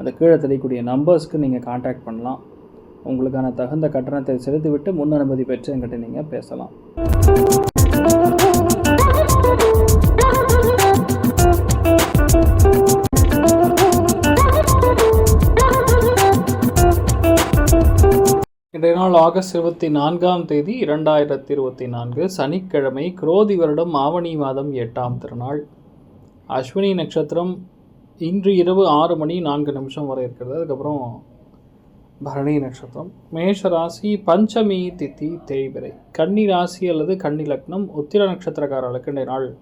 அந்த கீழே தெரியக்கூடிய நம்பர்ஸ்க்கு நீங்கள் காண்டாக்ட் பண்ணலாம். உங்களுக்கான தகுந்த கட்டணத்தை செலுத்திவிட்டு முன் அனுமதி பெற்று என்கிட்ட நீங்கள் பேசலாம். இன்றைய நாள் ஆகஸ்ட் இருபத்தி நான்காம் தேதி இரண்டாயிரத்தி இருபத்தி நான்கு சனிக்கிழமை குரோதி வருடம் ஆவணி மாதம் எட்டாம் திருநாள். அஸ்வினி நட்சத்திரம் இன்று இரவு ஆறு மணி நான்கு நிமிஷம் வரை இருக்கிறது. அதுக்கப்புறம் பரணி நட்சத்திரம். மேஷ ராசி பஞ்சமி தித்தி தேய்பிரை. கன்னி ராசி அல்லது கன்னி லக்னம் உத்திர நட்சத்திரக்காரர்களுக்கு இன்றைய நாள்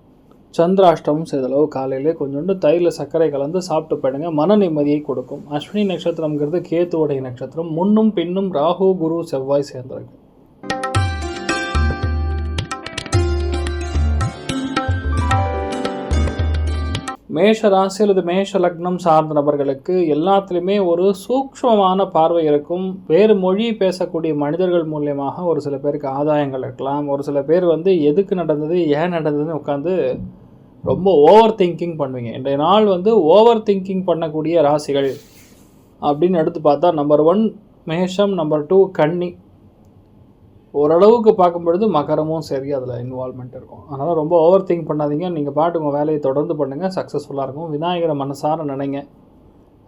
சந்திராஷ்டமம் சிறிதளவு காலையிலே கொஞ்சோண்டு தயிரில் சர்க்கரை கலந்து சாப்பிட்டு போயிடுங்க. மன நிம்மதியை கொடுக்கும். அஸ்வினி நட்சத்திரம்ங்கிறது கேத்துவுடைய நட்சத்திரம். முன்னும் பின்னும் ராகு குரு செவ்வாய் சேர்ந்திருக்கு மேஷ ராசி அல்லது மேஷ லக்னம் சார்ந்த நபர்களுக்கு எல்லாத்துலேயுமே ஒரு சூக்ஷ்மமான பார்வை இருக்கும். வேறு மொழி பேசக்கூடிய மனிதர்கள் மூலியமாக ஒரு சில பேருக்கு ஆதாயங்கள் இருக்கலாம். ஒரு சில பேர் வந்து எதுக்கு நடந்தது ஏன் நடந்ததுன்னு உட்காந்து ரொம்ப ஓவர் திங்கிங் பண்ணுவீங்க. இன்றைய நாள் வந்து ஓவர் திங்கிங் பண்ணக்கூடிய ராசிகள் அப்படின்னு எடுத்து பார்த்தா நம்பர் ஒன் மேஷம் நம்பர் டூ கன்னி. ஓரளவுக்கு பார்க்கும்பொழுது மகரமும் சரி அதில் இன்வால்மெண்ட் இருக்கும். அதனால் ரொம்ப ஓவர் திங்க் பண்ணாதீங்க. நீங்கள் பாட்டு உங்கள் வேலையை தொடர்ந்து பண்ணுங்கள் சக்ஸஸ்ஃபுல்லாக இருக்கும். விநாயகரை மனசார நினைங்க.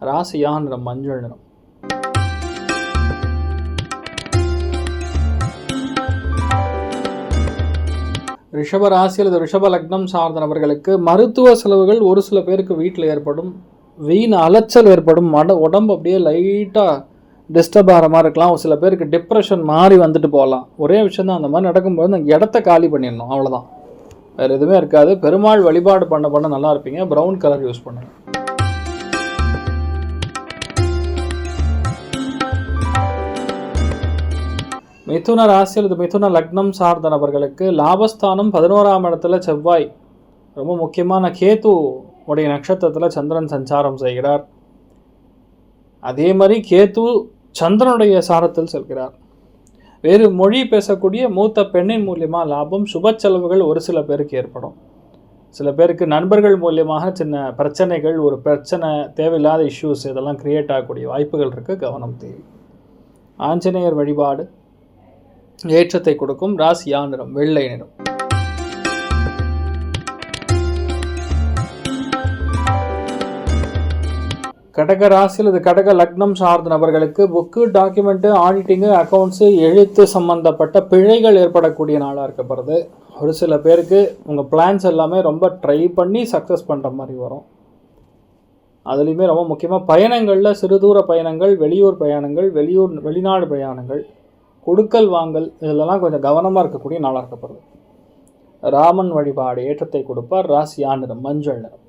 ராசியான்ற மஞ்சள் நிறம். ரிஷப ராசி அல்லது ரிஷப லக்னம் சார்ந்த நபர்களுக்கு மருத்துவ செலவுகள் ஒரு சில பேருக்கு வீட்டில் ஏற்படும். வீண் அலைச்சல் ஏற்படும். மட உடம்பு அப்படியே லைட்டாக டிஸ்டர்ப் ஆகிற மாதிரி இருக்கலாம். ஒரு சில பேருக்கு டிப்ரெஷன் மாறி வந்துட்டு போகலாம். ஒரே விஷயம் தான் அந்த மாதிரி நடக்கும்போது அந்த இடத்த காலி பண்ணிடணும். அவ்வளோதான் வேறு எதுவுமே இருக்காது. பெருமாள் வழிபாடு பண்ண பண்ண நல்லா இருப்பீங்க. ப்ரௌன் கலர் யூஸ் பண்ணுங்கள் மிதுன ராசி அல்லது மிதுன லக்னம் சார்ந்த நபர்களுக்கு லாபஸ்தானம் பதினோராம் இடத்துல செவ்வாய். ரொம்ப முக்கியமான கேது உடைய நட்சத்திரத்தில் சந்திரன் சஞ்சாரம் செய்கிறார். அதே மாதிரி கேத்து சந்திரனுடைய சாரத்தில் செல்கிறார். வேறு மொழி பேசக்கூடிய மூத்த பெண்ணின் மூலியமாக லாபம் சுப செலவுகள் ஒரு சில பேருக்கு ஏற்படும். சில பேருக்கு நண்பர்கள் மூலியமாக சின்ன பிரச்சனைகள் ஒரு பிரச்சனை தேவையில்லாத இஷ்யூஸ் இதெல்லாம் கிரியேட் ஆகக்கூடிய வாய்ப்புகள் இருக்குது கவனம் தேவை. ஆஞ்சநேயர் வழிபாடு ஏற்றத்தை கொடுக்கும். ராசியா நிறம் வெள்ளை நிறம். கடக ராசி அல்லது கடக லக்னம் சார்ந்த நபர்களுக்கு புக்கு டாக்குமெண்ட்டு ஆடிட்டிங்கு அக்கௌண்ட்ஸு எழுத்து சம்மந்தப்பட்ட பிழைகள் ஏற்படக்கூடிய நாளாக இருக்கப்படுது. ஒரு சில பேருக்கு உங்கள் பிளான்ஸ் எல்லாமே ரொம்ப ட்ரை பண்ணி சக்ஸஸ் பண்ணுற மாதிரி வரும். அதுலேயுமே ரொம்ப முக்கியமாக பயணங்களில் சிறுதூர பயணங்கள் வெளியூர் பயணங்கள் வெளியூர் வெளிநாடு பிரயாணங்கள் கொடுக்கல் வாங்கல் இதிலெல்லாம் கொஞ்சம் கவனமாக இருக்கக்கூடிய நாளாக இருக்கப்படுது. ராமன் வழிபாடு ஏற்றத்தை கொடுப்பார். ராசியா நிறம் மஞ்சள் நிறம்.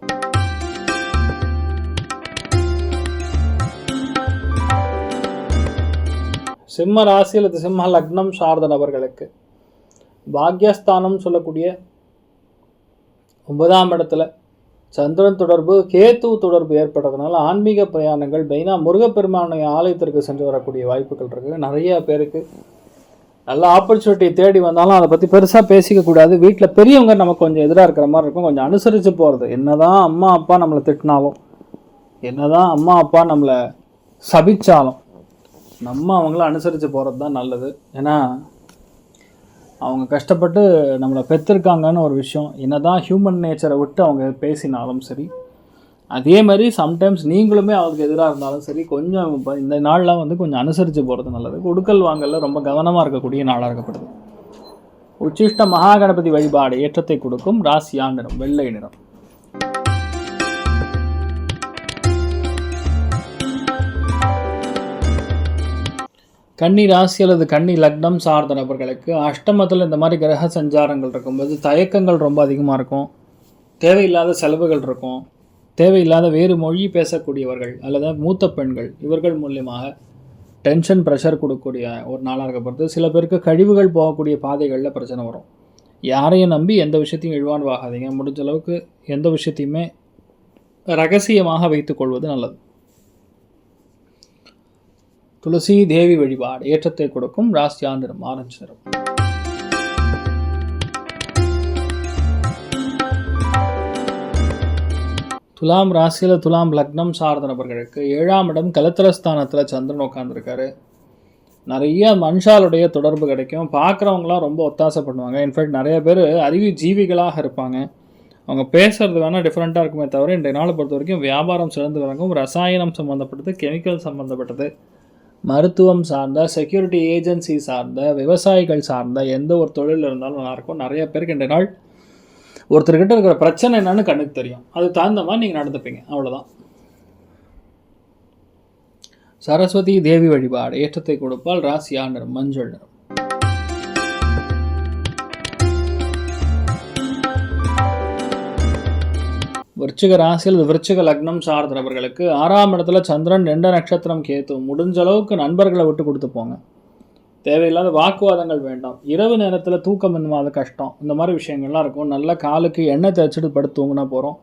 சிம்ம ராசி அல்லது சிம்ம லக்னம் சார்ந்த நபர்களுக்கு பாக்யஸ்தானம் சொல்லக்கூடிய ஒன்பதாம் இடத்துல சந்திரன் தொடர்பு கேத்து தொடர்பு ஏற்படுறதுனால ஆன்மீக பிரயாணங்கள் மெயினாக முருகப்பெருமானுடைய ஆலயத்திற்கு சென்று வரக்கூடிய வாய்ப்புகள் இருக்குது நிறைய பேருக்கு நல்ல ஆப்பர்ச்சுனிட்டி தேடி வந்தாலும் அதை பற்றி பெருசாக பேசிக்கக்கூடாது வீட்டில் பெரியவங்க நமக்கு கொஞ்சம் எதிராக இருக்கிற மாதிரி இருக்கும். கொஞ்சம் அனுசரித்து போகிறது என்னதான் அம்மா அப்பா நம்மளை திட்டினாலும் என்ன தான் அம்மா அப்பா நம்மளை சபித்தாலும் நம்ம அவங்கள அனுசரித்து போகிறது தான் நல்லது. ஏன்னா அவங்க கஷ்டப்பட்டு நம்மளை பெற்றிருக்காங்கன்னு ஒரு விஷயம். என்ன தான் ஹியூமன் நேச்சரை விட்டு அவங்க பேசினாலும் சரி அதே மாதிரி சம்டைம்ஸ் நீங்களுமே அவருக்கு எதிராக இருந்தாலும் சரி கொஞ்சம் இப்போ இந்த நாள்லாம் வந்து கொஞ்சம் அனுசரித்து போகிறது நல்லது. கொடுக்கல் வாங்கலில் ரொம்ப கவனமாக இருக்கக்கூடிய நாளாக இருக்கப்படுது. உச்சிஷ்ட மகாகணபதி வழிபாடு ஏற்றத்தை கொடுக்கும். ராசியா நிறம் வெள்ளை நிறம். கன்னி ராசி அல்லது கன்னி லக்னம் சார்ந்த நபர்களுக்கு அஷ்டமத்தில் இந்த மாதிரி கிரக சஞ்சாரங்கள் இருக்கும்போது தயக்கங்கள் ரொம்ப அதிகமாக இருக்கும். தேவையில்லாத செலவுகள் இருக்கும். தேவையில்லாத வேறு மொழி பேசக்கூடியவர்கள் அல்லது மூத்த பெண்கள் இவர்கள் மூலியமாக டென்ஷன் ப்ரெஷர் கொடுக்கக்கூடிய ஒரு நாளாக இருக்கப்படுது சில பேருக்கு கழிவுகள் போகக்கூடிய பாதைகளில் பிரச்சனை வரும். யாரையும் நம்பி எந்த விஷயத்தையும் இழ்வான்வாகாதீங்க. முடிஞ்ச அளவுக்கு எந்த விஷயத்தையுமே ரகசியமாக வைத்துக்கொள்வது நல்லது. துளசி தேவி வழிபாடு ஏற்றத்தை கொடுக்கும் ராசியாந்திரம் நிறம் ஆரஞ்சு நிறம் துலாம் ராசியில் துலாம் லக்னம் சார்ந்த நபர்களுக்கு ஏழாம் இடம் கலத்திரஸ்தானத்தில் சந்திரன் உட்காந்துருக்காரு நிறைய மனுஷாலுடைய தொடர்பு கிடைக்கும். பார்க்குறவங்களாம் ரொம்ப ஒத்தாசை பண்ணுவாங்க. இன்ஃபேக்ட் நிறைய பேர் அறிவு ஜீவிகளாக இருப்பாங்க. அவங்க பேசுகிறது வேணால் டிஃப்ரெண்ட்டாக இருக்குமே தவிர இன்றைய நாளை பொறுத்த வரைக்கும் வியாபாரம் சிறந்து வழங்கும் ரசாயனம் சம்மந்தப்பட்டது கெமிக்கல் சம்மந்தப்பட்டது மருத்துவம் சார்ந்த செக்யூரிட்டி ஏஜென்சி சார்ந்த விவசாயிகள் சார்ந்த எந்த ஒரு தொழில் இருந்தாலும் நல்லாயிருக்கும் நிறைய பேருக்கு இன்றைய நாள் ஒருத்தர்கிட்ட இருக்கிற பிரச்சனை என்னன்னு கண்ணுக்கு தெரியும். அது தகுந்த மாதிரி நீங்கள் நடந்துப்பீங்க. அவ்வளோதான் சரஸ்வதி தேவி வழிபாடு ஏற்றத்தை கொடுப்பால் ராசியா நிறம் மஞ்சள் நிறம். விருச்சிக ராசியில் விருச்சிக லக்னம் சார்ந்தவர்களுக்கு ஆறாம் இடத்துல சந்திரன் ரெண்டு நட்சத்திரம் கேத்து முடிஞ்ச அளவுக்கு நண்பர்களை விட்டு கொடுத்து போங்க. தேவையில்லாத வாக்குவாதங்கள் வேண்டாம். இரவு நேரத்தில் தூக்கம் இன்மாத கஷ்டம். இந்த மாதிரி விஷயங்கள்லாம் இருக்கும். நல்ல காலுக்கு எண்ணெய் தேய்ச்சிட்டு படுத்து தூங்கினா போகிறோம்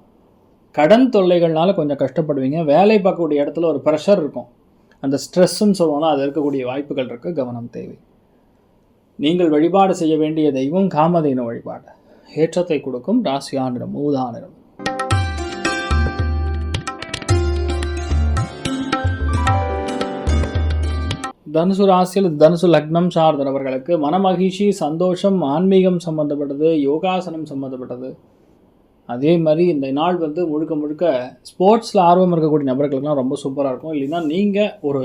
கடன் தொல்லைகள்னால கொஞ்சம் கஷ்டப்படுவீங்க. வேலை பார்க்கக்கூடிய இடத்துல ஒரு ப்ரெஷர் இருக்கும். அந்த ஸ்ட்ரெஸ்ஸுன்னு சொல்லுவோம்னா அது இருக்கக்கூடிய வாய்ப்புகள் இருக்குது கவனம் தேவை. நீங்கள் வழிபாடு செய்ய வேண்டிய தெய்வம் காமதேனு வழிபாடு. ஏற்றத்தை கொடுக்கும். ராசியானிடம் ஊதானிடம். தனுசு ராசியில் தனுசு லக்னம் சார்ந்தவர்களுக்கு மனமகிழ்ச்சி சந்தோஷம் ஆன்மீகம் சம்மந்தப்பட்டது யோகாசனம் சம்மந்தப்பட்டது அதே மாதிரி இந்த நாள் வந்து முழுக்க முழுக்க ஸ்போர்ட்ஸில் ஆர்வம் இருக்கக்கூடிய நபர்களுக்குலாம் ரொம்ப சூப்பராக இருக்கும். இல்லைன்னா நீங்கள் ஒரு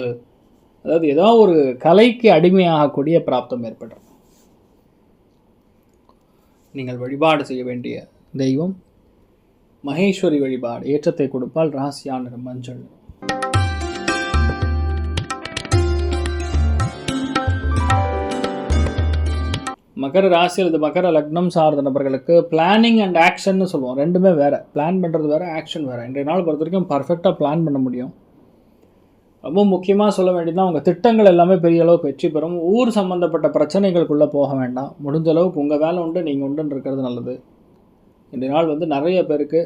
அதாவது ஏதோ ஒரு கலைக்கு அடிமையாகக்கூடிய பிராப்தம் ஏற்படும் நீங்கள் வழிபாடு செய்ய வேண்டிய தெய்வம் மகேஸ்வரி வழிபாடு ஏற்றத்தை கொடுப்பால் ராசியான மஞ்சள். மகர ராசி அல்லது மகர லக்னம் சார்ந்த நபர்களுக்கு பிளானிங் அண்ட் ஆக்ஷன்னு சொல்லுவோம். ரெண்டுமே வேறு. பிளான் பண்ணுறது வேறு ஆக்ஷன் வேறு. இன்றைய நாள் பொறுத்த வரைக்கும் பர்ஃபெக்டாக பிளான் பண்ண முடியும். ரொம்ப முக்கியமாக சொல்ல வேண்டியதுதான் உங்கள் திட்டங்கள் எல்லாமே பெரிய அளவுக்கு வெற்றி பெறும். ஊர் சம்மந்தப்பட்ட பிரச்சனைகளுக்குள்ளே போக வேண்டாம். முடிஞ்ச அளவுக்கு உங்கள் வேலை உண்டு நீங்கள் உண்டுன்னு இருக்கிறது நல்லது. இன்றைய நாள் வந்து நிறைய பேருக்கு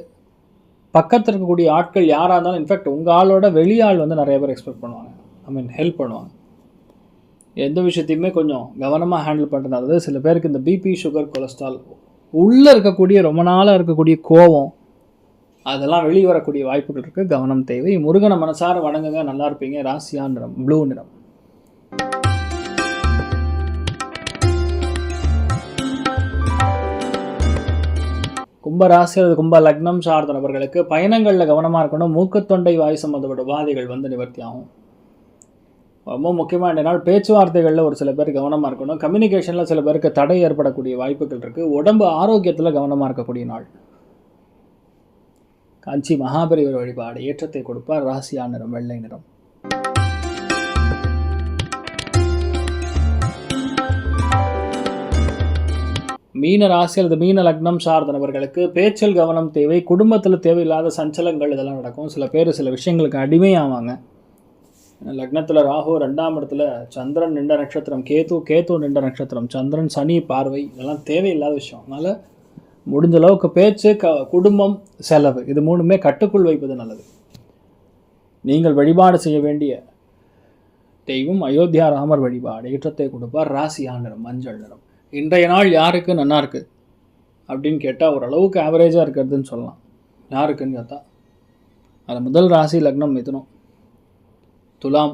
பக்கத்தில் இருக்கக்கூடிய ஆட்கள் யாராக இருந்தாலும் இன்ஃபேக்ட் உங்கள் ஆளோட வெளியாள் வந்து நிறைய பேர் எக்ஸ்பெக்ட் பண்ணுவாங்க. ஐ மீன் ஹெல்ப் பண்ணுவாங்க. எந்த விஷயத்தையுமே கொஞ்சம் கவனமாக ஹேண்டில் பண்ணுறது சில பேருக்கு இந்த பிபி சுகர் கொலஸ்ட்ரால் உள்ளே இருக்கக்கூடிய ரொம்ப நாளாக இருக்கக்கூடிய கோவம் அதெல்லாம் வெளியே வரக்கூடிய வாய்ப்புகள் இருக்குது கவனம் தேவை. முருகனை மனசார வணங்குங்க. நல்லா இருப்பீங்க. ராசியா நிறம் ப்ளூ நிறம். கும்ப ராசி அல்லது கும்ப லக்னம் சார்ந்த நபர்களுக்கு பயணங்களில் கவனமாக இருக்கணும். மூக்கத்தொண்டை வாய் சம்மந்தப்பட்ட உபாதைகள் வந்து நிவர்த்தி ஆகும். ரொம்ப முக்கியமாக இந்த நாள் பேச்சுவார்த்தைகளில் ஒரு சில பேர் கவனமாக இருக்கணும். கம்யூனிகேஷனில் சில பேருக்கு தடை ஏற்படக்கூடிய வாய்ப்புகள் இருக்குது உடம்பு ஆரோக்கியத்தில் கவனமாக இருக்கக்கூடிய நாள். காஞ்சி மகாபரிவர் வழிபாடு ஏற்றத்தை கொடுப்பார் ராசியா நிறம் வெள்ளை நிறம். மீன ராசி அல்லது மீன லக்னம் சார்ந்த நபர்களுக்கு பேச்சல் கவனம் தேவை குடும்பத்தில் தேவையில்லாத சஞ்சலங்கள் இதெல்லாம் நடக்கும். சில பேர் சில விஷயங்களுக்கு அடிமையாவாங்க. லக்னத்தில் ராகு ரெண்டாம் இடத்துல சந்திரன் நின்ற நட்சத்திரம் கேது கேது நின்ற நட்சத்திரம் சந்திரன் சனி பார்வை இதெல்லாம் தேவையில்லாத விஷயம். அதனால் முடிஞ்ச அளவுக்கு பேச்சு க குடும்பம் செலவு இது மூணுமே கட்டுக்குள் வைப்பது நல்லது. நீங்கள் வழிபாடு செய்ய வேண்டிய தெய்வம் அயோத்தியா ராமர் வழிபாடு ஏற்றத்தை கொடுப்பார். ராசியா நிறம் மஞ்சள் நிறம். இன்றைய நாள் யாருக்கு நல்லா இருக்குது அப்படின்னு கேட்டால் ஓரளவுக்கு ஆவரேஜாக இருக்கிறதுன்னு சொல்லலாம். யாருக்குன்னு கேட்டால் அது முதல் ராசி லக்னம் மிதுனம். துலாம்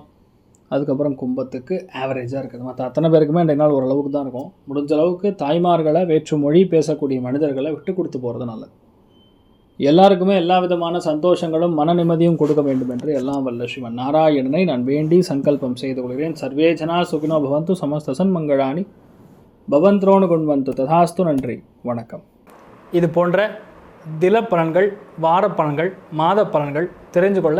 அதுக்கப்புறம் கும்பத்துக்கு ஆவரேஜாக இருக்குது. மற்ற அத்தனை பேருக்குமே இன்றைய நாள் ஓரளவுக்கு தான் இருக்கும். முடிஞ்ச அளவுக்கு தாய்மார்களை வேற்று மொழி பேசக்கூடிய மனிதர்களை விட்டு கொடுத்து போகிறது நல்லது. எல்லாருக்குமே எல்லா விதமான சந்தோஷங்களும் மன நிம்மதியும் கொடுக்க வேண்டும் என்று எல்லாம் வல்ல ஸ்ரீமன் நாராயணனை நான் வேண்டி சங்கல்பம் செய்து கொள்கிறேன். சர்வேஜனா சுகினோ பவந்து சமஸ்தசன் மங்களாணி. பவந்த்ரோனு கொண்டு வந்து ததாஸ்து நன்றி. வணக்கம். இது போன்ற தில பலன்கள் வார பலன்கள் மாத பலன்கள் தெரிஞ்சு கொள்ள